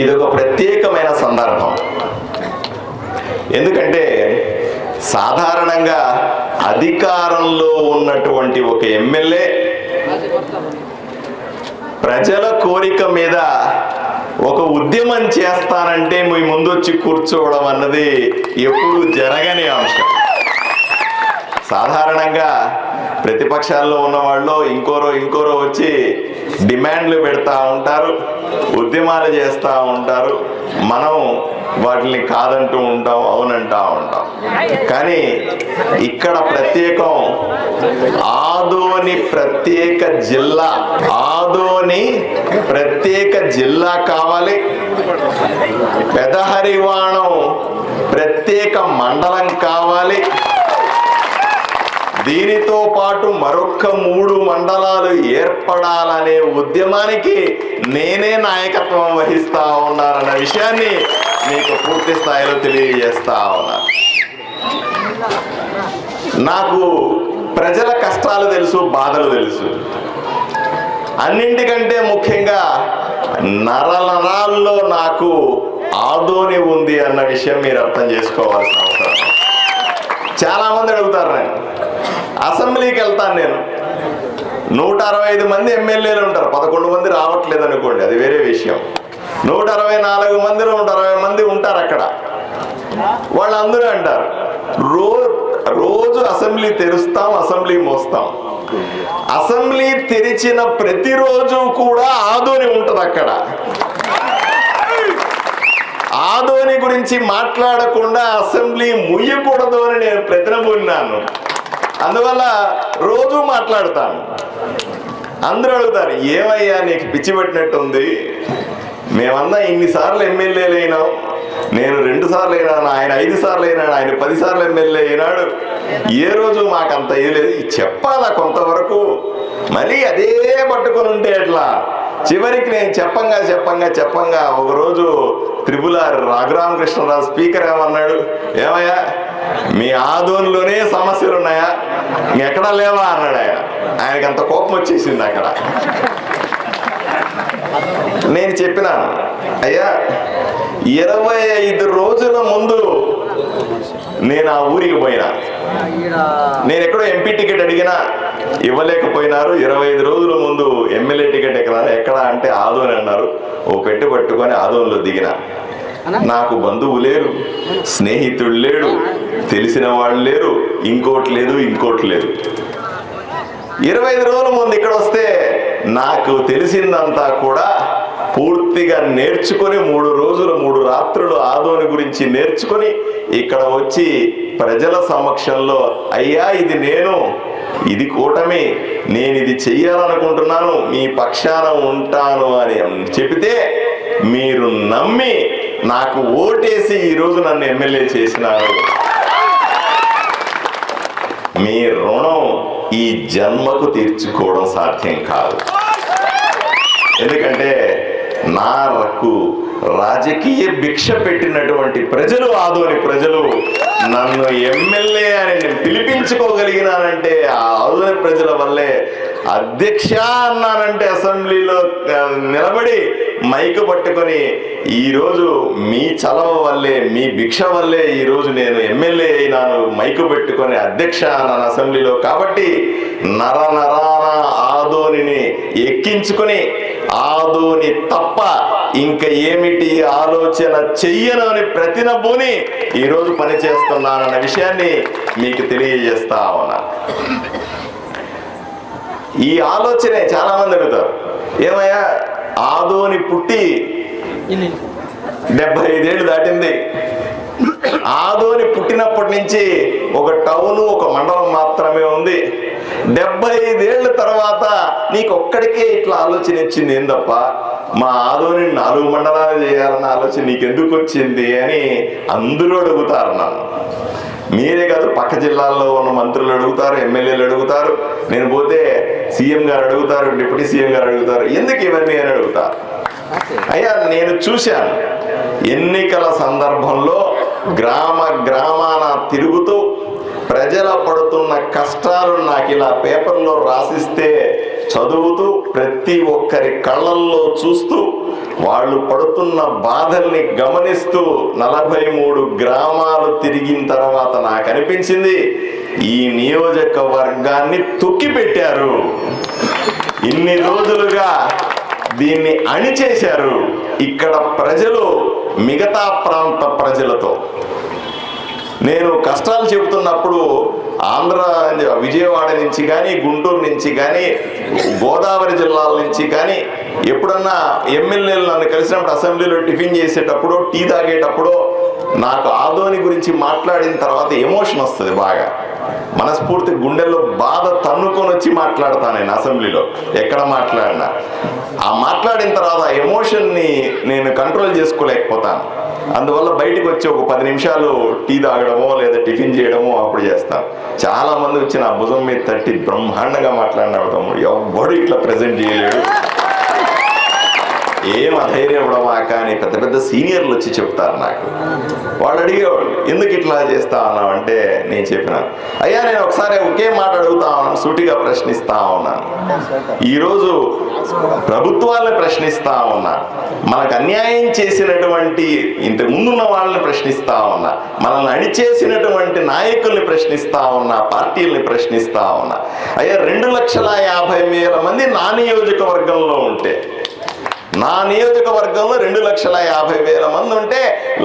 ఇది ఒక ప్రత్యేకమైన సందర్భం. ఎందుకంటే సాధారణంగా అధికారంలో ఉన్నటువంటి ఒక ఎమ్మెల్యే ప్రజల కోరిక మీద ఒక ఉద్యమం చేస్తానంటే మీ ముందు వచ్చి కూర్చోవడం అన్నది ఎప్పుడు జరగని అంశం. సాధారణంగా ప్రతిపక్షాల్లో ఉన్న వాళ్ళు ఇంకోరో ఇంకోరో వచ్చి డిమాండ్లు పెడతా ఉంటారు ఉద్యమాలు చేస్తూ ఉంటారు మనం వాటిని కాదంటూ ఉంటాం అవునంటా ఉంటాం. కానీ ఇక్కడ ప్రత్యేకం ఆదోని ప్రత్యేక జిల్లా ఆదోని ప్రత్యేక జిల్లా కావాలి. పెదహరివాణం ప్రత్యేక మండలం కావాలి. దీనితో పాటు మరొక్క మూడు మండలాలు ఏర్పడాలనే ఉద్యమానికి నేనే నాయకత్వం వహిస్తా ఉన్నానన్న విషయాన్ని మీకు పూర్తి స్థాయిలో తెలియజేస్తా ఉన్నాను నాకు ప్రజల కష్టాలు తెలుసు బాధలు తెలుసు. అన్నింటికంటే ముఖ్యంగా నరనరాల్లో నాకు ఆదోని ఉంది అన్న విషయం మీరు అర్థం చేసుకోవాల్సిన అవసరం. చాలా మంది అడుగుతారు నేను అసెంబ్లీకి వెళ్తాను నేను. నూట అరవై ఐదు మంది ఎమ్మెల్యేలు ఉంటారు. పదకొండు మంది రావట్లేదు అనుకోండి అది వేరే విషయం. నూట అరవై నాలుగు మంది నూట అరవై మంది ఉంటారు అక్కడ. వాళ్ళందరూ అంటారు రో రోజు అసెంబ్లీ తెరుస్తాం అసెంబ్లీ మోస్తాం. అసెంబ్లీ తెరిచిన ప్రతిరోజు కూడా ఆదోని ఉంటుంది అక్కడ. ఆదోని గురించి మాట్లాడకుండా అసెంబ్లీ ముయ్యకూడదు అని నేను ప్రతినబూన్నాను అందువల్ల రోజు మాట్లాడతాను. అందరూ అడుగుతారు ఏమయ్యా నీకు పిచ్చి పెట్టినట్టుంది? మేమన్నా ఇన్నిసార్లు ఎమ్మెల్యేలు అయినాం. నేను రెండు సార్లు అయినాను ఆయన ఐదు సార్లు అయినాడు ఆయన పదిసార్లు ఎమ్మెల్యే అయినాడు. ఏ రోజు మాకు అంత ఇది లేదు చెప్పాలా కొంతవరకు? మళ్ళీ అదే పట్టుకొని ఉంటే ఎట్లా? చివరికి నేను చెప్పంగా చెప్పంగా చెప్పంగా ఒకరోజు త్రిపుల రఘురామకృష్ణరావు స్పీకర్ ఏమన్నాడు? ఏమయ్యా మీ ఆదోన్లోనే సమస్యలు ఉన్నాయా ఎక్కడా లేవా? అన్నాడు ఆయన. ఆయనకి అంత కోపం వచ్చేసింది అక్కడ. నేను చెప్పిన అయ్యా ఇరవై ఐదు రోజుల ముందు నేను ఆ ఊరికి పోయినా. నేను ఎక్కడో ఎంపీ టికెట్ అడిగినా ఇవ్వలేకపోయినారు. ఇరవై ఐదు రోజుల ముందు ఎమ్మెల్యే టికెట్ ఎక్కడ? ఎక్కడ అంటే ఆదోని అన్నారు. ఓ పెట్టు పట్టుకొని ఆదోన్లో దిగిన. నాకు బంధువు లేరు స్నేహితుడు లేడు తెలిసిన వాళ్ళు లేరు ఇంకోటి లేదు ఇంకోటి లేదు. ఇరవై ఐదు రోజుల ముందు ఇక్కడ వస్తే నాకు తెలిసిందంతా కూడా పూర్తిగా నేర్చుకొని మూడు రోజులు మూడు రాత్రులు ఆదోని గురించి నేర్చుకొని ఇక్కడ వచ్చి ప్రజల సమక్షంలో అయ్యా ఇది నేను ఇది కూటమి నేను ఇది చెయ్యాలనుకుంటున్నాను మీ పక్షాన ఉంటాను అని చెబితే మీరు నమ్మి నాకు ఓటేసి ఈరోజు నన్ను ఎమ్మెల్యే చేసినారు. మీ రుణం ఈ జన్మకు తీర్చుకోవడం సాధ్యం కాదు. ఎందుకంటే నాకు రాజకీయ భిక్ష పెట్టినటువంటి ప్రజలు ఆదోని ప్రజలు నన్ను ఎమ్మెల్యే అని నేను పిలిపించుకోగలిగినానంటే ఆ ఆదోని ప్రజల వల్లే అధ్యక్ష అన్నానంటే అసెంబ్లీలో నిలబడి మైకు పట్టుకొని ఈరోజు మీ చలవ వల్లే మీ భిక్ష వల్లే ఈరోజు నేను ఎమ్మెల్యే అయినాను మైకు పెట్టుకొని అధ్యక్ష అన్నాను అసెంబ్లీలో. కాబట్టి నర నరాన ఆదోనిని ఎక్కించుకొని ఆదోని తప్ప ఇంకా ఏమిటి ఆలోచన చెయ్యను అని ప్రతినబూని ఈరోజు పని చేస్తున్నానన్న విషయాన్ని మీకు తెలియజేస్తా ఉన్నా. ఈ ఆలోచనే చాలా మంది అడుగుతారు. ఏమయ్యా ఆదోని పుట్టి డెబ్బై ఐదేళ్ళు దాటింది ఆదోని పుట్టినప్పటి నుంచి ఒక టౌను ఒక మండలం మాత్రమే ఉంది. డెబ్బై ఐదేళ్ళ తర్వాత నీకు ఒక్కడికే ఇట్లా ఆలోచన వచ్చింది ఏం తప్ప మా ఆదోని నాలుగు మండలాలు చేయాలన్న ఆలోచన నీకు ఎందుకు వచ్చింది? అని అందరూ అడుగుతారు నన్ను. మీరే కాదు పక్క జిల్లాల్లో ఉన్న మంత్రులు అడుగుతారు ఎమ్మెల్యేలు అడుగుతారు. నేను పోతే సీఎం గారు అడుగుతారు డిప్యూటీ సీఎం గారు అడుగుతారు. ఎందుకు ఇవన్నీ అని అడుగుతారు అయ్యా నేను చూశాను. ఎన్నికల సందర్భంలో గ్రామ గ్రామాన తిరుగుతూ ప్రజల పడుతున్న కష్టాలు నాకు ఇలా పేపర్లో రాసిస్తే చదువుతూ ప్రతి ఒక్కరి కళ్ళల్లో చూస్తూ వాళ్ళు పడుతున్న బాధల్ని గమనిస్తూ నలభై మూడు గ్రామాలు తిరిగిన తర్వాత నాకు అనిపించింది ఈ నియోజకవర్గాన్ని తొక్కి పెట్టారు ఇన్ని రోజులుగా దీన్ని అణిచేశారు ఇక్కడ ప్రజలు మిగతా ప్రాంత ప్రజలతో. నేను కష్టాలు చెబుతున్నప్పుడు ఆంధ్ర విజయవాడ నుంచి కానీ గుంటూరు నుంచి కానీ గోదావరి జిల్లాల నుంచి కానీ ఎప్పుడన్నా ఎమ్మెల్యేలు నన్ను కలిసినప్పుడు అసెంబ్లీలో టిఫిన్ చేసేటప్పుడు టీ తాగేటప్పుడు నాకు ఆదోని గురించి మాట్లాడిన తర్వాత ఎమోషన్ వస్తుంది బాగా. మనస్ఫూర్తి గుండెల్లో బాధ తన్నుకొని వచ్చి మాట్లాడతాను నేను అసెంబ్లీలో ఎక్కడ మాట్లాడినా. ఆ మాట్లాడిన తర్వాత ఆ ఎమోషన్ని నేను కంట్రోల్ చేసుకోలేకపోతాను. అందువల్ల బయటికి వచ్చి ఒక పది నిమిషాలు టీ తాగడమో లేదా టిఫిన్ చేయడమో అప్పుడు చేస్తాను చాలా మంది వచ్చి నా భుజం మీద తట్టి బ్రహ్మాండంగా మాట్లాడినాడు తమ్ముడు. ఎవ్వడు ఇట్లా ప్రజెంట్ చేయలేడు? ఏం అధైర్యం ఇవ్వడమాక కానీ పెద్ద పెద్ద సీనియర్లు వచ్చి చెప్తారు నాకు. వాళ్ళు అడిగేవాళ్ళు ఎందుకు ఇట్లా చేస్తా ఉన్నావు అంటే నేను చెప్పినాను అయ్యా నేను ఒకసారి ఒకే మాట అడుగుతా ఉన్నాను సూటిగా ప్రశ్నిస్తా ఉన్నాను. ఈరోజు ప్రభుత్వాలను ప్రశ్నిస్తా ఉన్నా మనకు అన్యాయం చేసినటువంటి ఇంతకు ముందున్న వాళ్ళని ప్రశ్నిస్తా ఉన్నా మనల్ని అణిచేసినటువంటి నాయకుల్ని ప్రశ్నిస్తా ఉన్నా పార్టీల్ని ప్రశ్నిస్తా ఉన్నా అయ్యా రెండు లక్షల యాభై వేల మంది నా నియోజకవర్గంలో ఉంటే నా నియోజకవర్గంలో రెండు లక్షల యాభై వేల మంది ఉంటే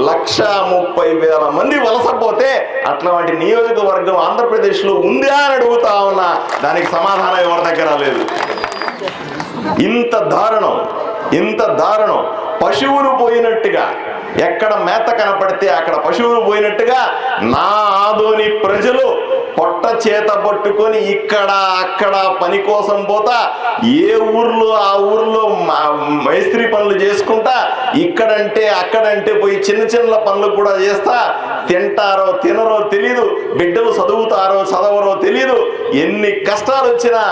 లక్ష ముప్పై వేల మంది వలసపోతే అట్లాంటి నియోజకవర్గం ఆంధ్రప్రదేశ్లో ఉందా అని అడుగుతా ఉన్నా దానికి సమాధానం ఎవరి దగ్గర లేదు. ఇంత దారుణం ఇంత దారుణం. పశువులు పోయినట్టుగా ఎక్కడ మేత కనపడితే అక్కడ పశువులు పోయినట్టుగా నా ఆదోని ప్రజలు పొట్ట చేత పట్టుకొని ఇక్కడ అక్కడ పని కోసం పోతా. ఏ ఊర్లో ఆ ఊర్లో మైస్త్రీ పనులు చేసుకుంటా. ఇక్కడంటే అక్కడంటే పోయి చిన్న చిన్న పనులు కూడా చేస్తా. తింటారో తినరో తెలీదు. బిడ్డలు చదువుతారో చదవరో తెలీదు. ఎన్ని కష్టాలు వచ్చినా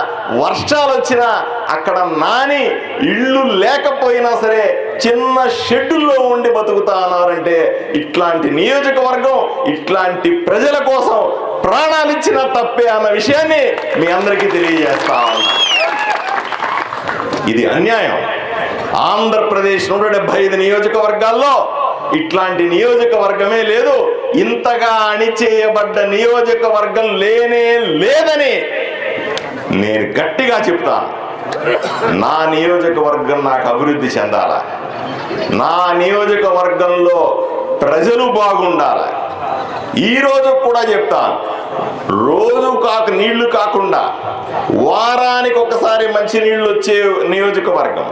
వర్షాలు వచ్చినా అక్కడ నాని ఇళ్ళు లేకపోయినా సరే చిన్న షెడ్యూల్లో ఉండి బతుకుతా ఉన్నారంటే ఇట్లాంటి నియోజకవర్గం ఇట్లాంటి ప్రజల కోసం ప్రాణాలు ఇచ్చిన తప్పే అన్న విషయాన్ని మీ అందరికీ తెలియజేస్తా ఇది అన్యాయం. ఆంధ్రప్రదేశ్ నూట డెబ్బై ఐదు నియోజకవర్గాల్లో ఇట్లాంటి నియోజకవర్గమే లేదు. ఇంతగా అణిచేయబడ్డ నియోజకవర్గం లేనే లేదని నేను గట్టిగా చెప్తాను నా నియోజకవర్గం నాకు అభివృద్ధి చెందాల? నా నియోజకవర్గంలో ప్రజలు బాగుండాలి? ఈ రోజు కూడా చెప్తాను రోజు కాక నీళ్ళు కాకుండా వారానికి ఒకసారి మంచి నీళ్ళు వచ్చే నియోజకవర్గం.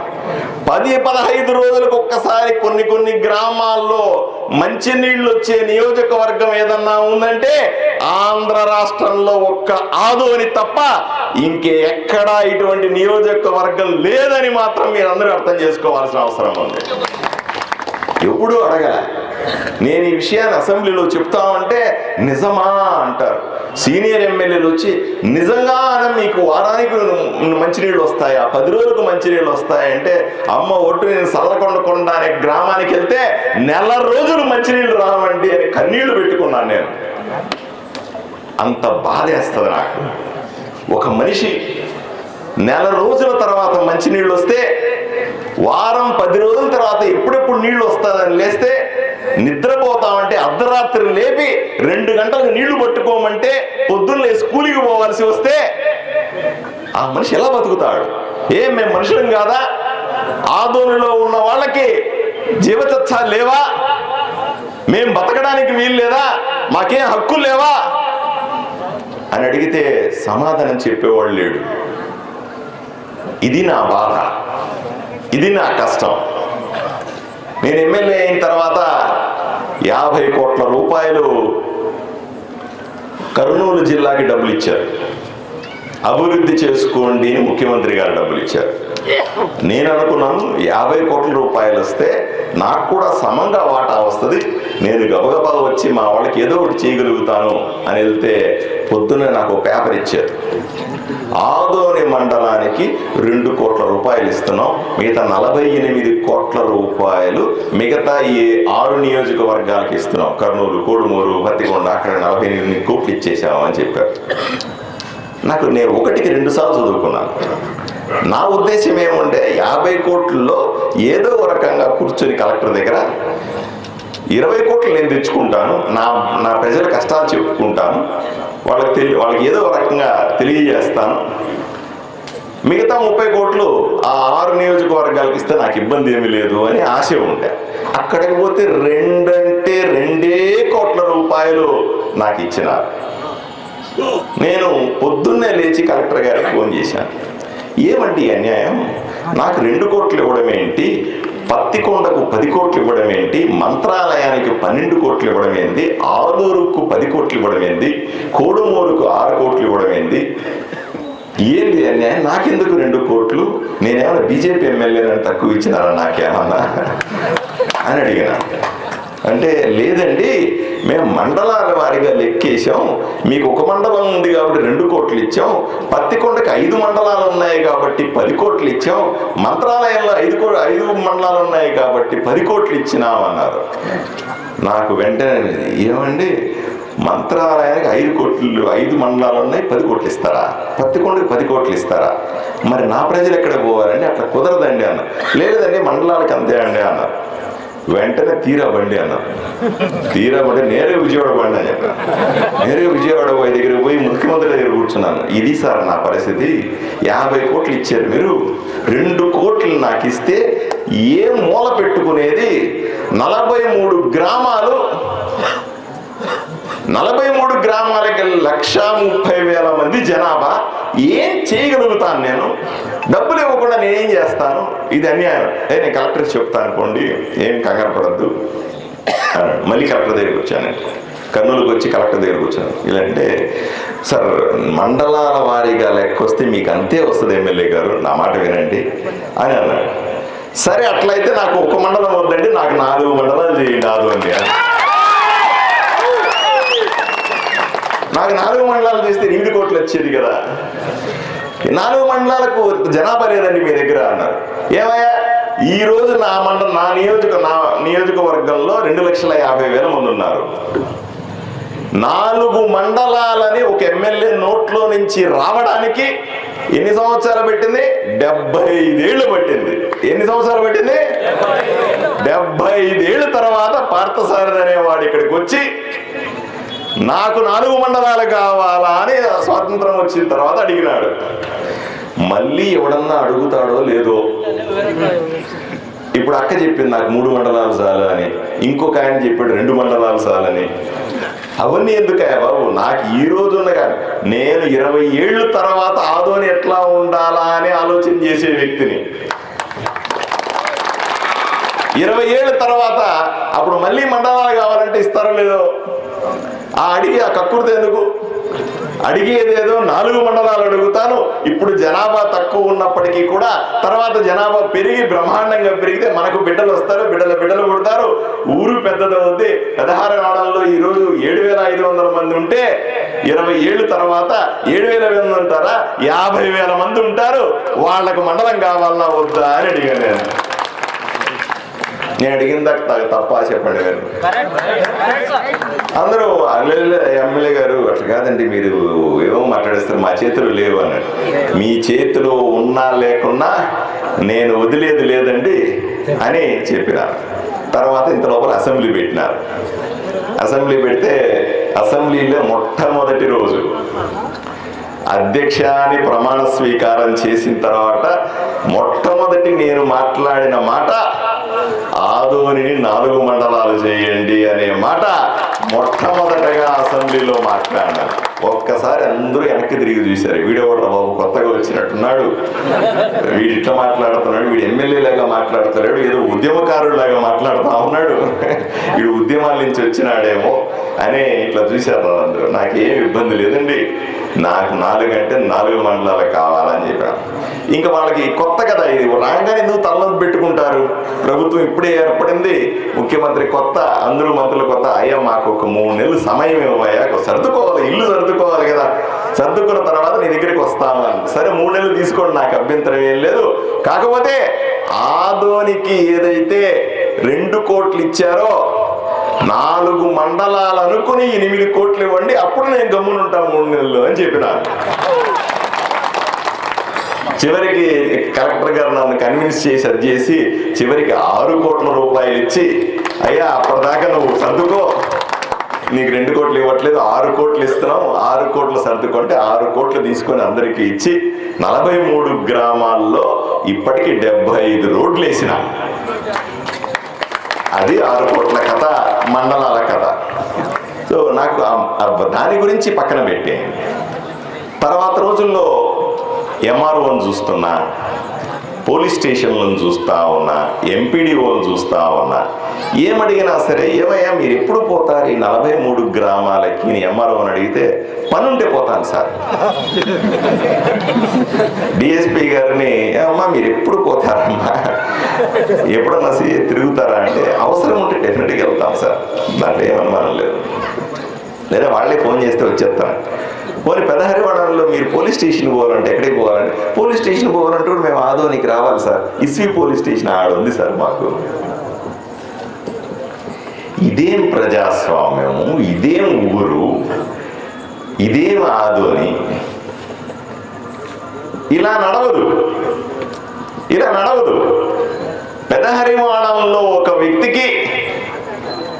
పది పదహైదు రోజులకు ఒక్కసారి కొన్ని కొన్ని గ్రామాల్లో మంచి నీళ్ళు వచ్చే నియోజకవర్గం ఏదన్నా ఉందంటే ఆంధ్ర రాష్ట్రంలో ఒక్క ఆదోని తప్ప ఇంకే ఎక్కడా ఇటువంటి నియోజకవర్గం లేదని మాత్రం మీరందరూ అర్థం చేసుకోవాల్సిన అవసరం ఉంది. ఎప్పుడు అడగల. నేను ఈ విషయాన్ని అసెంబ్లీలో చెప్తా ఉంటే నిజమా అంటారు. సీనియర్ ఎమ్మెల్యేలు వచ్చి నిజంగా మీకు వారానికి మంచినీళ్ళు వస్తాయా? పది రోజులకు మంచినీళ్ళు వస్తాయంటే అమ్మ ఒట్టు నేను సల్లకొండకొండ అనే గ్రామానికి వెళ్తే నెల రోజులు మంచినీళ్ళు రావండి అని కన్నీళ్ళు పెట్టుకున్నాను నేను. అంత బాధేస్తుంది నాకు. ఒక మనిషి నెల రోజుల తర్వాత మంచినీళ్ళు వస్తే వారం పది రోజుల తర్వాత ఎప్పుడెప్పుడు నీళ్ళు వస్తుందని లేస్తే నిద్రపోతామంటే అర్ధరాత్రి లేపి రెండు గంటలకు నీళ్ళు పట్టుకోమంటే పొద్దున్నే స్కూల్కి పోవాల్సి వస్తే ఆ మనిషి ఎలా బతుకుతాడు? ఏం మేము మనుషులం కాదా? ఆదోనిలో ఉన్న వాళ్ళకి జీవచచ్చాలు లేవా? మేం బతకడానికి వీలు లేదా? మాకేం హక్కులు లేవా? అని అడిగితే సమాధానం చెప్పేవాడు లేడు. ఇది నా బాధ. ఇది నా కష్టం. నేను ఎమ్మెల్యే అయిన తర్వాత యాభై కోట్ల రూపాయలు కర్నూలు జిల్లాకి డబ్బులు ఇచ్చారు. అభివృద్ధి చేసుకోండి అని ముఖ్యమంత్రి గారు డబ్బులు ఇచ్చారు. నేను అనుకున్నాను యాభై కోట్ల రూపాయలు వస్తే నాకు కూడా సమంగా వాటా వస్తుంది. నేను గబగబా వచ్చి మా వాళ్ళకి ఏదో ఒకటి చేయగలుగుతాను అని వెళ్తే పొద్దున్నే నాకు ఒక పేపర్ ఇచ్చారు. ఆదోని మండలానికి రెండు కోట్ల రూపాయలు ఇస్తున్నాం. మిగతా నలభై ఎనిమిది కోట్ల రూపాయలు మిగతా ఈ ఆరు నియోజకవర్గాలకు ఇస్తున్నాం. కర్నూలు కోడుమూరు బతికొండ అక్కడ నలభై ఎనిమిది కోట్లు ఇచ్చేసాము అని చెప్పారు. నాకు నేను ఒకటికి రెండు సార్లు చదువుకున్నాను. నా ఉద్దేశం ఏముంటే యాభై కోట్లలో ఏదో ఒక రకంగా కూర్చొని కలెక్టర్ దగ్గర ఇరవై కోట్లు నేను తెచ్చుకుంటాను నా నా ప్రజల కష్టాలు చెప్పుకుంటాను వాళ్ళకి తెలి వాళ్ళకి ఏదో రకంగా తెలియజేస్తాను. మిగతా ముప్పై కోట్లు ఆ ఆరు నియోజకవర్గాలకు ఇస్తే నాకు ఇబ్బంది ఏమీ లేదు అని ఆశ ఉండే. అక్కడికి పోతే రెండంటే రెండే కోట్ల రూపాయలు నాకు ఇచ్చినారు. నేను పొద్దున్నే లేచి కలెక్టర్ గారికి ఫోన్ చేశాను. ఏమండి అన్యాయం? నాకు రెండు కోట్లు ఇవ్వడం ఏంటి? పత్తికొండకు పది కోట్లు ఇవ్వడం ఏంటి? మంత్రాలయానికి పన్నెండు కోట్లు ఇవ్వడం ఏంటి? ఆదూరుకు పది కోట్లు ఇవ్వడం ఏంటి? కోడుమూరుకు ఆరు కోట్లు ఇవ్వడం ఏంటి? ఏంటి అన్యాయం నాకెందుకు రెండు కోట్లు? నేనేమన్నా బీజేపీ ఎమ్మెల్యేనని తక్కువ ఇచ్చినారా నాకేమన్నా? అని అడిగిన. అంటే లేదండి మేము మండలాల వారిగా లెక్కేసాం మీకు ఒక మండలం ఉంది కాబట్టి రెండు కోట్లు ఇచ్చాం. పత్తికొండకి ఐదు మండలాలు ఉన్నాయి కాబట్టి పది కోట్లు ఇచ్చాం. మంత్రాలయంలో ఐదు కో ఐదు మండలాలు ఉన్నాయి కాబట్టి పది కోట్లు ఇచ్చినాం అన్నారు. నాకు వెంటనే ఏమండి? మంత్రాలయానికి ఐదు కోట్లు ఐదు మండలాలు ఉన్నాయి పది కోట్లు ఇస్తారా? పత్తికొండకి పది కోట్లు ఇస్తారా? మరి నా ప్రజలు ఎక్కడ పోవాలండి? అట్లా కుదరదండి అన్న లేదండి మండలాలకి అంతే అండి అన్నారు. వెంటనే తీరా బండి అన్న. తీరా బండి నేరే విజయవాడ బండి అని చెప్పాను నేరే విజయవాడ పోయి దగ్గర పోయి ముఖ్యమంత్రి దగ్గర కూర్చున్నాను. ఇది సార్ నా పరిస్థితి. యాభై కోట్లు ఇచ్చారు మీరు. రెండు కోట్లు నాకు ఇస్తే ఏ మూల పెట్టుకునేది? నలభై మూడు గ్రామాలు. నలభై మూడు గ్రామాలకి లక్ష ముప్పై వేల మంది జనాభా. ఏం చేయగలుగుతాను నేను? డబ్బులు ఇవ్వకుండా నేనేం చేస్తాను? ఇది అన్యాయం. ఏ నేను కలెక్టర్ చెప్తాను అనుకోండి ఏం కంగారు పడద్దు. మళ్ళీ కలెక్టర్ దగ్గరికి వచ్చాను కర్నూలుకి వచ్చి కలెక్టర్ దగ్గరికి వచ్చాను. ఇలా అంటే సార్ మండలాల వారీగా లెక్కొస్తే మీకు అంతే వస్తుంది ఎమ్మెల్యే గారు. నా మాట వినండి అని అన్నాడు. సరే అట్లయితే నాకు ఒక మండలం వద్దండి నాకు నాలుగు మండలాలు చేయండి నాదు అండి నాకు నాలుగు మండలాలు చేస్తే ఎనిమిది కోట్లు వచ్చేది కదా. నాలుగు మండలాలకు జనాభా లేదండి మీ దగ్గర అన్నారు. ఏమయ్యా? ఈ రోజు నా మండ నా నియోజక నా నియోజకవర్గంలో రెండు లక్షల యాభై వేల మంది ఉన్నారు. నాలుగు మండలాలని ఒక ఎమ్మెల్యే నోట్లో నుంచి రావడానికి ఎన్ని సంవత్సరాలు పెట్టింది? డెబ్బై ఐదేళ్ళు పట్టింది. ఎన్ని సంవత్సరాలు పట్టింది? డెబ్బై ఐదేళ్ళ తర్వాత పార్థసారథి అనేవాడు ఇక్కడికి వచ్చి నాకు నాలుగు మండలాలు కావాలా అని స్వాతంత్రం వచ్చిన తర్వాత అడిగినాడు. మళ్ళీ ఎవడన్నా అడుగుతాడో లేదో? ఇప్పుడు అక్క చెప్పింది నాకు మూడు మండలాలు చాలు అని ఇంకొక ఆయన చెప్పాడు రెండు మండలాలు చాలని. అవన్నీ ఎందుకయ్యా బాబు? నాకు ఈ రోజు కానీ నేను ఇరవై ఏళ్ళు తర్వాత ఆదోని ఎట్లా ఉండాలా అని ఆలోచన చేసే వ్యక్తిని. ఇరవై ఏళ్ళ తర్వాత అప్పుడు మళ్ళీ మండలాలు కావాలంటే ఇస్తారో లేదో? ఆ అడిగి ఆ కక్కుడితే ఎందుకు? అడిగేది ఏదో నాలుగు మండలాలు అడుగుతాను. ఇప్పుడు జనాభా తక్కువ ఉన్నప్పటికీ కూడా తర్వాత జనాభా పెరిగి బ్రహ్మాండంగా పెరిగితే మనకు బిడ్డలు వస్తారు బిడ్డల బిడ్డలు పుడతారు. ఊరు పెద్దదవుద్ది పదహారు వాడల్లో ఈరోజు ఏడు వేల ఐదు వందల మంది ఉంటే ఇరవై ఏళ్ళు తర్వాత ఏడు వేల ఐదు ఉంటారా? యాభై వేల మంది ఉంటారు. వాళ్ళకు మండలం కావాలన్నా వద్దా అని అడిగాను నేను. నేను అడిగిన దాకా తప్ప చెప్పండి గారు అందరూ అల్లెల్ల ఎమ్మెల్యే గారు అట్లా కాదండి మీరు ఏమో మాట్లాడేస్తారు మా చేతులు లేవు అన్నాడు మీ చేతిలో ఉన్నా లేకున్నా నేను వదిలేది లేదండి అని చెప్పినారు. తర్వాత ఇంత లోపల అసెంబ్లీ పెట్టినారు. అసెంబ్లీ పెడితే అసెంబ్లీలో మొట్టమొదటి రోజు అధ్యక్ష అని ప్రమాణ స్వీకారం చేసిన తర్వాత మొట్టమొదటి నేను మాట్లాడిన మాట ఆదోనిని నాలుగు మండలాలు చేయండి అనే మాట మొట్టమొదటగా అసెంబ్లీలో మాట్లాడినాను ఒక్కసారి అందరూ వెనక్కి తిరిగి చూశారు. వీడెవడ్రా బాబు? కొత్తగా వచ్చినట్టున్నాడు. వీడు ఇట్లా మాట్లాడుతున్నాడు వీడు ఎమ్మెల్యే లాగా మాట్లాడుతున్నాడు ఏదో ఉద్యమకారులాగా మాట్లాడుతా ఉన్నాడు. వీడు ఉద్యమాల నుంచి వచ్చినాడేమో అని ఇట్లా చూశారు అందరూ. నాకేం ఇబ్బంది లేదండి. నాకు నాలుగు అంటే నాలుగు మండలాలు కావాలని చెప్పాను. ఇంకా వాళ్ళకి కొత్త కదా ఇది. రాగానే ఎందుకు తలనొప్పి పెట్టుకుంటారు. ప్రభుత్వం ఇప్పుడే ఏర్పడింది. ముఖ్యమంత్రి కొత్త అందరూ మంత్రులు కొత్త అయ్యా మాకు ఒక మూడు నెలలు సమయం ఇవ్వయ్యా సర్దుకోవాలి ఇల్లు సర్దుకోవాలి కదా. సర్దుకున్న తర్వాత నీ దగ్గరికి వస్తాను అని. సరే మూడు నెలలు తీసుకోండి నాకు అభ్యంతరం ఏం లేదు. కాకపోతే ఆదోనికి ఏదైతే రెండు కోట్లు ఇచ్చారో నాలుగు మండలాలు అనుకుని ఎనిమిది కోట్లు ఇవ్వండి అప్పుడు నేను గమ్మునుంటాను మూడు నెలలు అని చెప్పిన చివరికి కలెక్టర్ గారు నన్ను కన్విన్స్ చేసి అది చేసి చివరికి ఆరు కోట్ల రూపాయలు ఇచ్చి అయ్యా అప్పటిదాకా నువ్వు సర్దుకో. నీకు రెండు కోట్లు ఇవ్వట్లేదు ఆరు కోట్లు ఇస్తున్నాం ఆరు కోట్లు సర్దుకుంటే ఆరు కోట్లు తీసుకొని అందరికీ ఇచ్చి నలభై మూడు గ్రామాల్లో ఇప్పటికీ డెబ్బై ఐదు రోడ్లు వేసిన. అది ఆరు కోట్ల కథ మండలాల కథ. సో నాకు దాని గురించి పక్కన పెట్టే తర్వాత రోజుల్లో ఎంఆర్ఓని చూస్తున్నా పోలీస్ స్టేషన్లను చూస్తా ఉన్నా ఎంపీడీఓని చూస్తా ఉన్నా ఏమడిగినా సరే ఏమయ్యా మీరు ఎప్పుడు పోతారు? ఈ నలభై మూడు గ్రామాలకి నేను ఎంఆర్ఓని అడిగితే పనుంటే ఉంటే పోతాను సార్. డిఎస్పీ గారిని అమ్మా మీరు ఎప్పుడు పోతారమ్మా? ఎప్పుడన్నా తిరుగుతారా? అంటే అవసరం ఉంటే డెఫినెట్గా వెళ్తాం సార్. దాంట్లో ఏమనుమానం లేదు. లేదా వాళ్ళే ఫోన్ చేస్తే వచ్చేస్తాను. పోనీ పెదహరివాడలో మీరు పోలీస్ స్టేషన్ పోవాలంటే ఎక్కడికి పోవాలంటే పోలీస్ స్టేషన్ పోవాలంటే కూడా మేము ఆదోనికి రావాలి సార్. ఇస్వి పోలీస్ స్టేషన్ ఆడ ఉంది సార్ మాకు. ఇదేం ప్రజాస్వామ్యము? ఇదేం ఊరు? ఇదేం ఆదోని? ఇలా నడవదు. ఇలా నడవదు. పెదహరివాడంలో ఒక వ్యక్తికి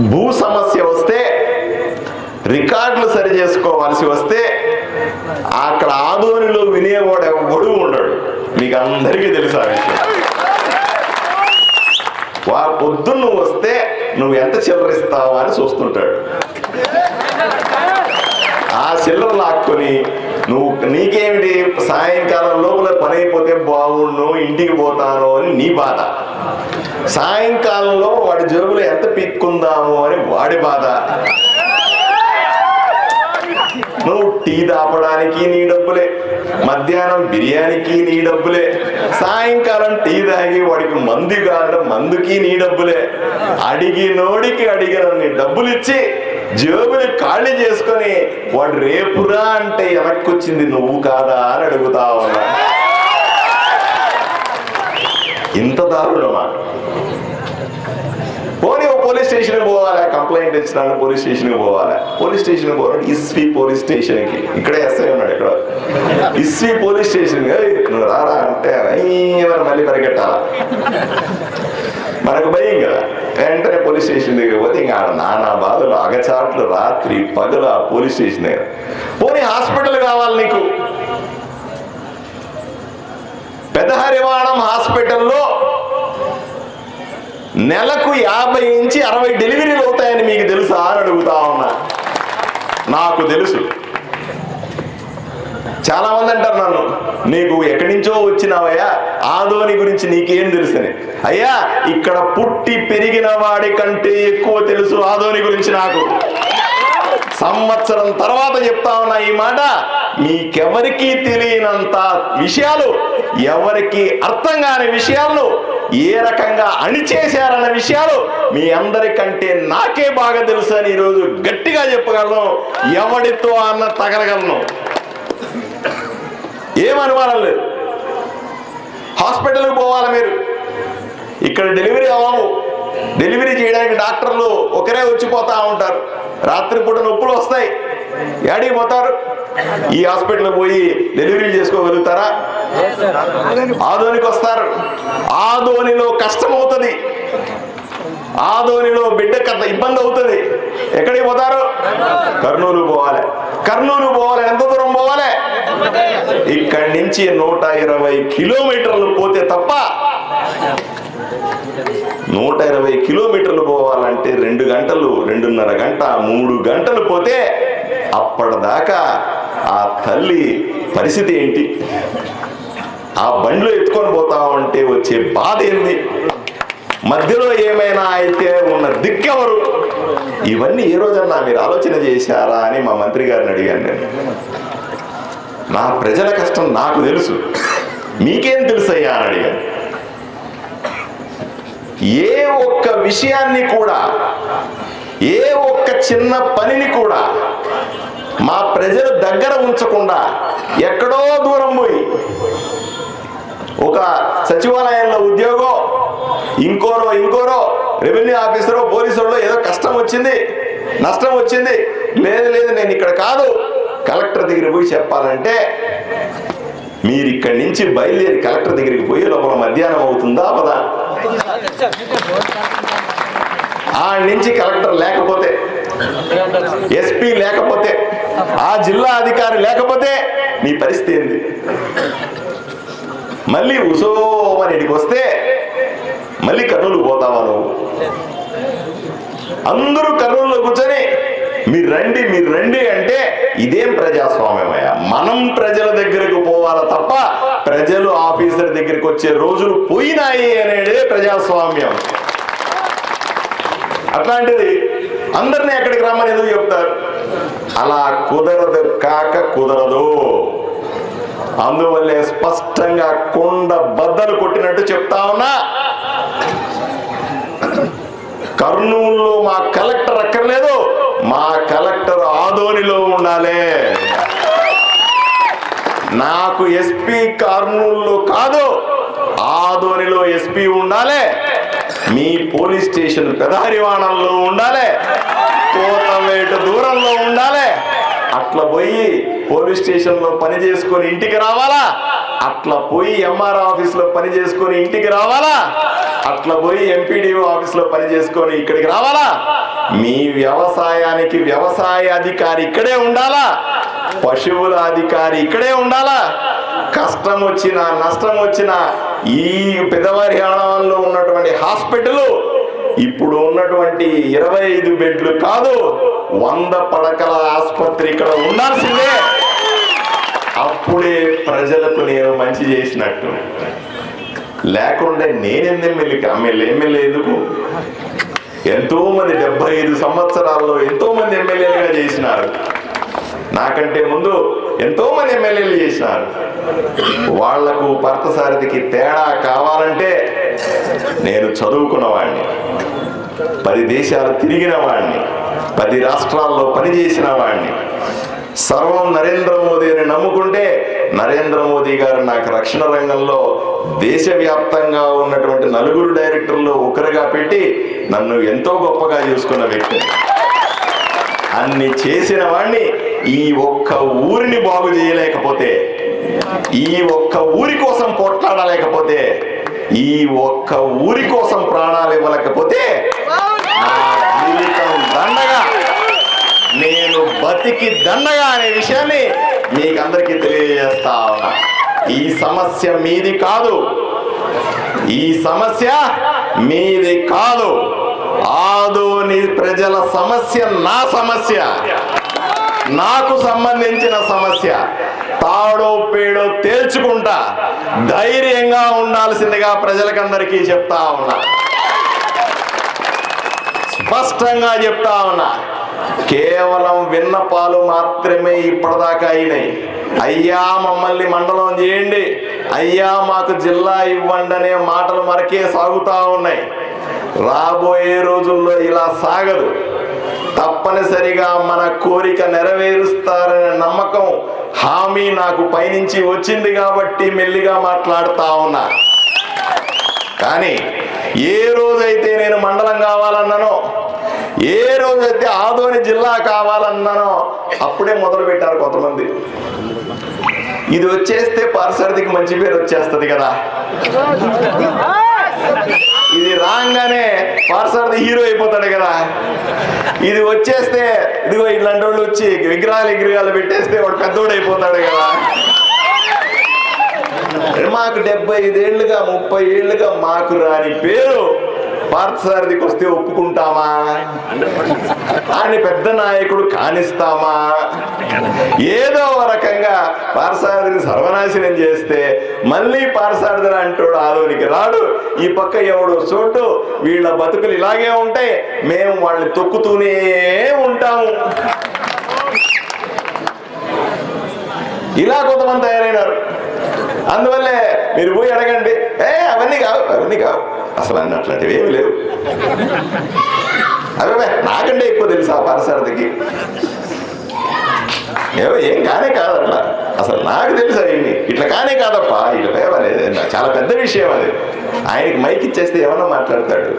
భూ సమస్య వస్తే రికార్డులు సరి చేసుకోవాల్సి వస్తే అక్కడ ఆదోనిలో వినేవాడు ఎవడు? ఉండడు. మీకు అందరికీ తెలుసు ఆ విషయం. వా పొద్దున్న వస్తే నువ్వు ఎంత చిల్లరిస్తావా అని చూస్తుంటాడు. ఆ చిల్లర లాక్కొని నువ్వు నీకేమిటి? సాయంకాలం లోపల పని అయిపోతే బాగుండు ఇంటికి పోతాను అని నీ బాధ. సాయంకాలంలో వాడి జేబులో ఎంత పిక్కుందాము అని వాడి బాధ. టీ తాపడానికి నీ డబ్బులే. మధ్యాహ్నం బిర్యానీకి నీ డబ్బులే. సాయంకాలం టీ తాగి వాడికి మందు కావడం మందుకి నీ డబ్బులే. అడిగి నోడికి అడిగినన్ని డబ్బులు ఇచ్చి జేబులు ఖాళీ చేసుకొని వాడు రేపురా అంటే వెనక్కొచ్చింది నువ్వు కాదా అని అడుగుతా ఉన్నా. ఇంత దారుణమా? పోనీ పోలీస్ స్టేషన్ పోవాలా? కంప్లైంట్ ఇచ్చినాను పోలీస్ స్టేషన్ పోవాలా? పోలీస్ స్టేషన్ పోవాలి. ఇస్వి పోలీస్ స్టేషన్కి ఇక్కడే ఎస్ఐ ఉన్నాడు ఇక్కడ. ఇస్వి పోలీస్ స్టేషన్. రారా? అంటే మళ్ళీ పరిగెట్టాలా? మనకు భయం కదా. వెంటనే పోలీస్ స్టేషన్ దగ్గర పోతే ఇంకా నానా బాధలు అగచాట్లు రాత్రి పగల పోలీస్ స్టేషన్ దగ్గర. పోనీ హాస్పిటల్ కావాలి నీకు. పెదహరివాణం హాస్పిటల్లో నెలకు యాభై నుంచి అరవై డెలివరీలు అవుతాయని మీకు తెలుసా అని అడుగుతా ఉన్నా. నాకు తెలుసు. చాలా మంది అంటారు నన్ను నీకు ఎక్కడి నుంచో వచ్చినావయ్యా? ఆదోని గురించి నీకేం తెలుసని? అయ్యా ఇక్కడ పుట్టి పెరిగిన వాడి కంటే ఎక్కువ తెలుసు ఆదోని గురించి నాకు. సంవత్సరం తర్వాత చెప్తా ఉన్నా ఈ మాట మీకెవరికీ తెలియనంత విషయాలు ఎవరికి అర్థం కాని విషయాలను ఏ రకంగా అణిచేశారన్న విషయాలు మీ అందరికంటే నాకే బాగా తెలుసు అని ఈరోజు గట్టిగా చెప్పగలను ఎవడితో అన్న తగలగలను. ఏమనుమానం లేదు. హాస్పిటల్కి పోవాలి మీరు. ఇక్కడ డెలివరీ అవ్వము డెలివరీ చేయడానికి డాక్టర్లు ఒకరే వచ్చిపోతా ఉంటారు. రాత్రిపూట నొప్పులు వస్తాయి. ఏడికి పోతారు? ఈ హాస్పిటల్ పోయి డెలివరీ చేసుకోగలుగుతారా? ఆదోనికి వస్తారు ఆదోనిలో కష్టం అవుతుంది ఆదోనిలో బిడ్డ కథ ఇబ్బంది అవుతుంది ఎక్కడికి పోతారు? కర్నూలు పోవాలి. కర్నూలు పోవాలి. ఎంత దూరం పోవాలి? ఇక్కడి నుంచి నూట ఇరవై కిలోమీటర్లు పోతే తప్ప నూట ఇరవై కిలోమీటర్లు పోవాలంటే రెండు గంటలు రెండున్నర గంట మూడు గంటలు పోతే అప్పటిదాకా ఆ తల్లి పరిస్థితి ఏంటి? ఆ బండిలో ఎత్తుకొని పోతా ఉంటే వచ్చే బాధ ఏంది? మధ్యలో ఏమైనా అయితే ఉన్న దిక్కెవరు? ఇవన్నీ ఏ రోజన్నా మీరు ఆలోచన చేశారా అని మా మంత్రి గారిని అడిగాను నేను. నా ప్రజల కష్టం నాకు తెలుసు. మీకేం తెలుసయ్యా అని అడిగాను. ఏ ఒక్క విషయాన్ని కూడా ఏ ఒక్క చిన్న పనిని కూడా మా ప్రజలు దగ్గర ఉంచకుండా ఎక్కడో దూరం పోయి ఒక సచివాలయంలో ఉద్యోగం ఇంకోరో ఇంకోరో రెవెన్యూ ఆఫీసరో పోలీసులో ఏదో కష్టం వచ్చింది నష్టం వచ్చింది. లేదు లేదు నేను ఇక్కడ కాదు. కలెక్టర్ దగ్గర పోయి చెప్పాలంటే మీరు ఇక్కడి నుంచి బయలుదేరి కలెక్టర్ దగ్గరికి పోయి లోపల మధ్యాహ్నం అవుతుందా అవదా ఆ నుంచి కలెక్టర్ లేకపోతే ఎస్పీ లేకపోతే ఆ జిల్లా అధికారి లేకపోతే మీ పరిస్థితి ఏంది? మళ్ళీ ఉసోమని ఇడికి వస్తే మళ్ళీ కర్నూలు పోతావా నువ్వు? అందరూ కర్నూలులో కూర్చొని మీరు రండి మీరు రండి అంటే ఇదేం ప్రజాస్వామ్యమయ్యా? మనం ప్రజల దగ్గరకు పోవాలా తప్ప ప్రజలు ఆఫీసర్ దగ్గరికి వచ్చే రోజులు పోయినాయి అనేదే ప్రజాస్వామ్యం. అట్లాంటిది అందరినీ ఎక్కడికి రమ్మని ఎందుకు చెప్తారు? అలా కుదరదు కాక కుదరదు. అందువల్లే స్పష్టంగా కొండ బద్దలు కొట్టినట్టు చెప్తా ఉన్నా. కర్నూలులో మా కలెక్టర్ అక్కర్లేదు. ఉండాలి. నాకు ఎస్పీ కర్నూలు కాదు ఆదోనిలో ఎస్పీ ఉండాలి. మీ పోలీస్ స్టేషన్ పెదారివాణంలో ఉండాలి. కోతవేటు దూరంలో ఉండాలి. అట్లా పోయి పోలీస్ స్టేషన్లో పని చేసుకొని ఇంటికి రావాలా? అట్లా పోయి ఎంఆర్ ఆఫీస్లో పని చేసుకొని ఇంటికి రావాలా? అట్లా పోయి ఎంపీడీఓ ఆఫీస్లో పని చేసుకొని ఇక్కడికి రావాలా? మీ వ్యవసాయానికి వ్యవసాయ అధికారి ఇక్కడే ఉండాలా? పశువుల అధికారి ఇక్కడే ఉండాలా? కష్టం వచ్చినా నష్టం వచ్చినా ఈ పెదవారి హరణంలో ఉన్నటువంటి హాస్పిటల్ ఇప్పుడు ఉన్నటువంటి ఇరవై ఐదు బెడ్లు కాదు వంద పడకల ఆసుపత్రి ఇక్కడ ఉండాల్సిందే. అప్పుడే ప్రజలకు నేను మంచి చేసినట్టు. లేకుండా నేను ఎమ్మెల్యేకి ఎమ్మెల్యే ఎమ్మెల్యే ఎందుకు? ఎంతో మంది డెబ్బై ఐదు సంవత్సరాల్లో ఎంతో మంది ఎమ్మెల్యేలుగా చేసినారు. నాకంటే ముందు ఎంతో మంది ఎమ్మెల్యేలు చేసినారు. వాళ్ళకు పార్థసారథికి తేడా కావాలంటే నేను చదువుకున్నవాడిని పది దేశాలు తిరిగిన వాడిని పది రాష్ట్రాల్లో పనిచేసిన వాడిని సర్వం నరేంద్ర మోదీ అని నమ్ముకుంటే నరేంద్ర మోదీ గారు నాకు రక్షణ రంగంలో దేశవ్యాప్తంగా ఉన్నటువంటి నలుగురు డైరెక్టర్లు ఒకరుగా పెట్టి నన్ను ఎంతో గొప్పగా చూసుకున్న వ్యక్తి. అన్ని చేసిన వాణ్ణి ఈ ఒక్క ఊరిని బాగు చేయలేకపోతే ఈ ఒక్క ఊరి కోసం పోట్లాడలేకపోతే ఈ ఒక్క ఊరి కోసం ప్రాణాలు ఇవ్వలేకపోతే నా జీవితం దండగా నేను బతికి దండగా అనే విషయాన్ని మీకందరికీ తెలియజేస్తా ఉన్నా. ఈ సమస్య మీది కాదు. ఈ సమస్య మీది కాదు. ఆదోని ప్రజల సమస్య నా సమస్య. నాకు సంబంధించిన సమస్య. తాడో పేడో తేల్చుకుంటా ధైర్యంగా ఉండాల్సిందిగా ప్రజలకందరికీ చెప్తా ఉన్నా. స్పష్టంగా చెప్తా ఉన్నా. కేవలం విన్నపాలు మాత్రమే ఇప్పటిదాకా అయినాయి. అయ్యా మమ్మల్ని మండలం చేయండి. అయ్యా మాకు జిల్లా ఇవ్వండి అనే మాటలు మరకే సాగుతా ఉన్నాయి. రాబోయే రోజుల్లో ఇలా సాగదు. తప్పనిసరిగా మన కోరిక నెరవేరుస్తారనే నమ్మకం హామీ నాకు పైనుంచి వచ్చింది కాబట్టి మెల్లిగా మాట్లాడుతా ఉన్నా. కానీ ఏ రోజైతే నేను మండలం కావాలన్నానో ఏ రోజైతే ఆదోని జిల్లా కావాలన్నానో అప్పుడే మొదలు పెట్టారు కొంతమంది. ఇది వచ్చేస్తే పార్సర్దికి మంచి పేరు వచ్చేస్తుంది కదా. ఇది రాగానే పార్సర్ది హీరో అయిపోతాడు కదా. ఇది వచ్చేస్తే ఇదిగో ఇట్లాంటి వాళ్ళు వచ్చి విగ్రహాలు విగ్రహాలు పెట్టేస్తే వాడు పెద్దోడు అయిపోతాడు కదా. మాకు డెబ్బై ఐదేళ్ళుగా ముప్పై ఏళ్ళుగా మాకు రాని పేరు పార్థసారథికి వస్తే ఒప్పుకుంటామా? ఆయన పెద్ద నాయకుడు కానిస్తామా? ఏదో ఒక రకంగా పార్థసారథిని సర్వనాశనం చేస్తే మళ్ళీ పార్థసారథి అంటాడు ఆలోనికి రాడు. ఈ పక్క ఎవడో చోటు వీళ్ళ బతుకులు ఇలాగే ఉంటాయి. మేము వాళ్ళని తొక్కుతూనే ఉంటాము. ఇలా కొంతమంది తయారైనారు. అందువల్లే మీరు పోయి అడగండి. ఏ అవన్నీ కావు అవన్నీ కావు. అసలు అన్ని అట్లాంటివి ఏమి లేవు అవే నాకంటే ఎక్కువ తెలుసు ఆ పారసారథికి ఏం కానే కాదు అట్లా అసలు నాకు తెలుసు అవన్నీ. ఇట్లా కానే కాదప్పా ఇట్లా పేవలేదు చాలా పెద్ద విషయం అది. ఆయనకి మైక్ ఇచ్చేస్తే ఏమన్నా మాట్లాడతాడు.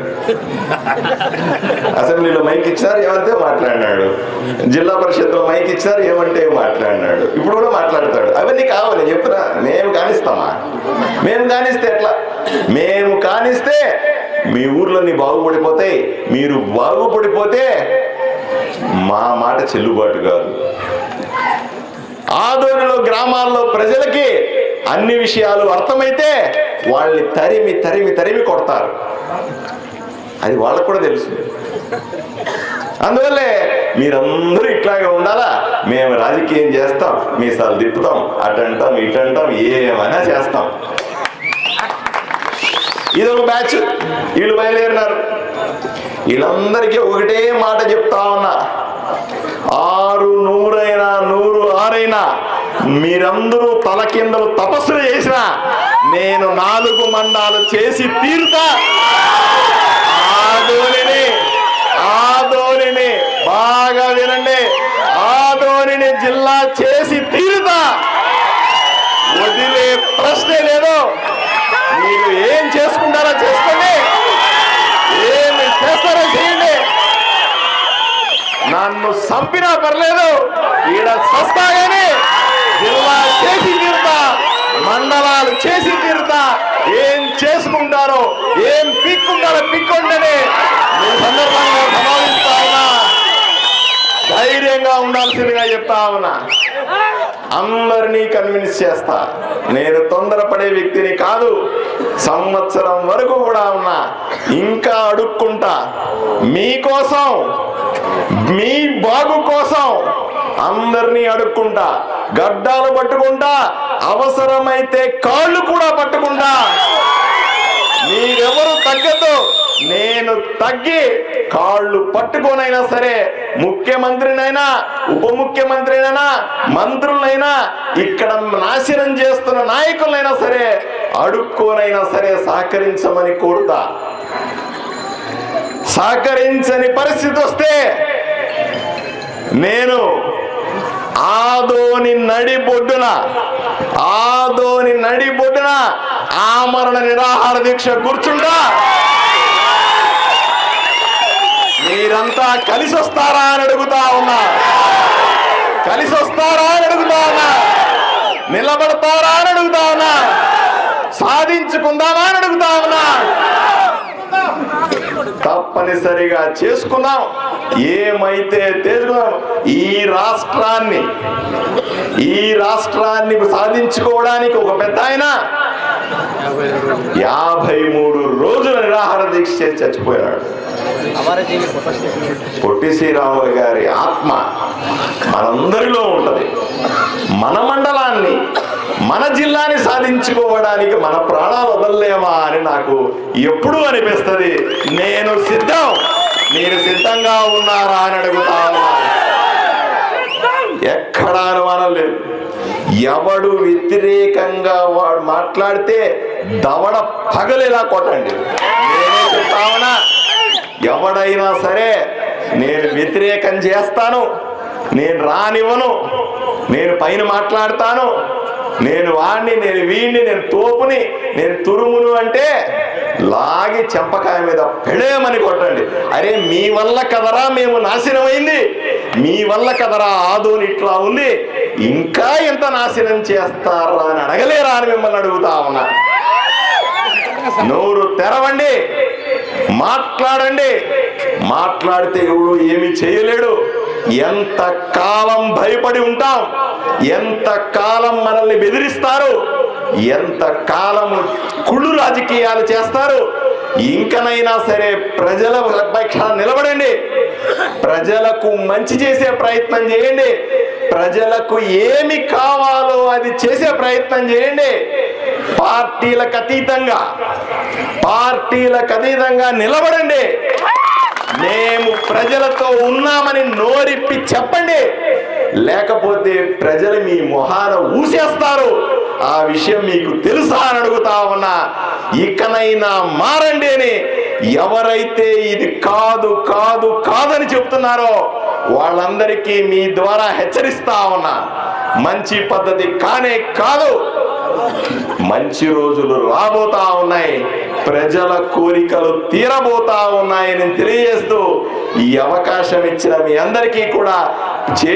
అసెంబ్లీలో మైక్ ఇచ్చారు ఏమంటే మాట్లాడినాడు? జిల్లా పరిషత్లో మైక్ ఇచ్చారు ఏమంటే మాట్లాడినాడు? ఇప్పుడు కూడా మాట్లాడతాడు. అవన్నీ కావాలి చెప్తున్నా. మేము కానిస్తామా? మేము కానిస్తే ఎట్లా? మేము కానిస్తే మీ ఊర్లన్నీ బాగుపడిపోతాయి. మీరు బాగుపడిపోతే మా మాట చెల్లుబాటు కాదు. ఆదోనిలో గ్రామాల్లో ప్రజలకి అన్ని విషయాలు అర్థమైతే వాళ్ళని తరిమి తరిమి తరిమి కొడతారు. అది వాళ్ళకు కూడా తెలుసు. అందువల్లే మీరందరూ ఇట్లాగే ఉండాలా? మేము రాజకీయం చేస్తాం మీసాలు తిప్పుతాం అటంటాం ఇటంటాం ఏమైనా చేస్తాం. ఇది ఒక బ్యాచ్. వీళ్ళు బయలుదేరినారు. వీళ్ళందరికీ ఒకటే మాట చెప్తా ఉన్నా. ఆరు నూరైనా నూరు ఆరైనా మీరందరూ తల కిందలు తపస్సులు చేసిన నేను నాలుగు మండాలు చేసి తీరుతా. ఆదోనిని ఆదోనిని బాగా వినండి. ఆదోనిని జిల్లా చేసి తీరుతా వదిలే ప్రశ్నే లేదు మీరు ఏం చేసుకుంటారో చేసుకోండి ఏమి చేస్తారో చేయండి నన్ను చంపినా పర్లేదు. ఈడ సస్తాగానే జిల్లా చేసి తీరుతా మండలాలు చేసి తీరుతా. ఏం చేసుకుంటారో ఏం పిక్కుంటారో పిక్కుంటేనే మీ సందర్భంగా సమాధిస్తా ఉన్నా ధైర్యంగా ఉండాల్సిందిగా చెప్తా ఉన్నా. అందరినీ కన్విన్స్ చేస్తా. నేను తొందరపడే వ్యక్తిని కాదు సంవత్సరం వరకు కూడా ఉన్నా ఇంకా అడుక్కుంటా. మీకోసం మీ బాగు కోసం అందరినీ అడుక్కుంటా. గడ్డాలు పట్టుకుంటా అవసరమైతే కాళ్ళు కూడా పట్టుకుంటా. మీరెవరు తగ్గదు నేను తగ్గి కాళ్ళు పట్టుకోనైనా సరే ముఖ్యమంత్రినైనా ఉప ముఖ్యమంత్రినైనా మంత్రులైనా ఇక్కడ నాశనం చేస్తున్న నాయకులైనా సరే అడుక్కోనైనా సరే సహకరించమని కోరుతా. సహకరించని పరిస్థితి వస్తే నేను ఆదోని నడి బొడ్డున ఆదోని నడి బొడ్డున ఆమరణ నిరాహార దీక్ష కూర్చుంటా. మీరంతా కలిసి వస్తారా అని అడుగుతా ఉన్నా. కలిసి వస్తారా అని అడుగుతా ఉన్నా. నిలబడతారా అని అడుగుతా ఉన్నా. సాధించుకుందామా అని అడుగుతా ఉన్నా. తప్పనిసరిగా చేసుకున్నాం ఏమైతే తెలుసుకున్నాం ఈ రాష్ట్రాన్ని ఈ రాష్ట్రాన్ని సాధించుకోవడానికి ఒక పెద్ద ఆయన యాభై మూడు రోజుల నిరాహార దీక్ష చేసి చచ్చిపోయాడు. పొట్టి శ్రీరాములు గారి ఆత్మ మనందరిలో ఉంటది. మన మండలాన్ని మన జిల్లాని సాధించుకోవడానికి మన ప్రాణాలు వదలలేమా అని నాకు ఎప్పుడూ అనిపిస్తుంది. నేను సిద్ధం. మీరు సిద్ధంగా ఉన్నారా అని అడుగుతా ఎక్కడా అనుమానం లేదు. ఎవడు వ్యతిరేకంగా వాడు మాట్లాడితే దవడ పగలేలా కొట్టండి. నేనే చెప్తామనా ఎవడైనా సరే నేను వ్యతిరేకం చేస్తాను నేను రానివ్వను నేను పైన మాట్లాడతాను నేను వాణ్ణి నేను వీణ్ణి నేను తోపుని నేను తురుమును అంటే లాగి చెంపకాయ మీద పెడేమని కొట్టండి. అరే మీ వల్ల కదరా మేము నాశనమైంది. మీ వల్ల కదరా ఆదోని ఇట్లా ఉంది. ఇంకా ఎంత నాశనం చేస్తారా అని అడగలేరా అని మిమ్మల్ని అడుగుతా ఉన్నా. నోరు తెరవండి. మాట్లాడండి. మాట్లాడితే ఎవడు ఏమి చేయలేడు. ఎంత కాలం భయపడి ఉంటాం? ఎంత కాలం మనల్ని బెదిరిస్తారు? ఎంత కాలం కుళ్ళు రాజకీయాలు చేస్తారు? ఇంకనైనా సరే ప్రజల పక్షాన నిలబడండి. ప్రజలకు మంచి చేసే ప్రయత్నం చేయండి. ప్రజలకు ఏమి కావాలో అది చేసే ప్రయత్నం చేయండి. పార్టీలకు అతీతంగా పార్టీలకు అతీతంగా నిలబడండి. మేము ప్రజలతో ఉన్నామని నోరిప్పి చెప్పండి. లేకపోతే ప్రజలు మీ మొహాన ఊసేస్తారు. ఆ విషయం మీకు తెలుసా అని అడుగుతా ఉన్నా. ఇకనైనా మారండి అని ఎవరైతే ఇది కాదు కాదు కాదని చెప్తున్నారో వాళ్ళందరికీ మీ ద్వారా హెచ్చరిస్తా ఉన్నా. మంచి పద్ధతి కానే కాదు. మంచి రోజులు రాబోతా ఉన్నాయి. ప్రజల కోరికలు తీరబోతా ఉన్నాయని తెలియజేస్తూ ఈ అవకాశం ఇచ్చిన మీ అందరికీ కూడా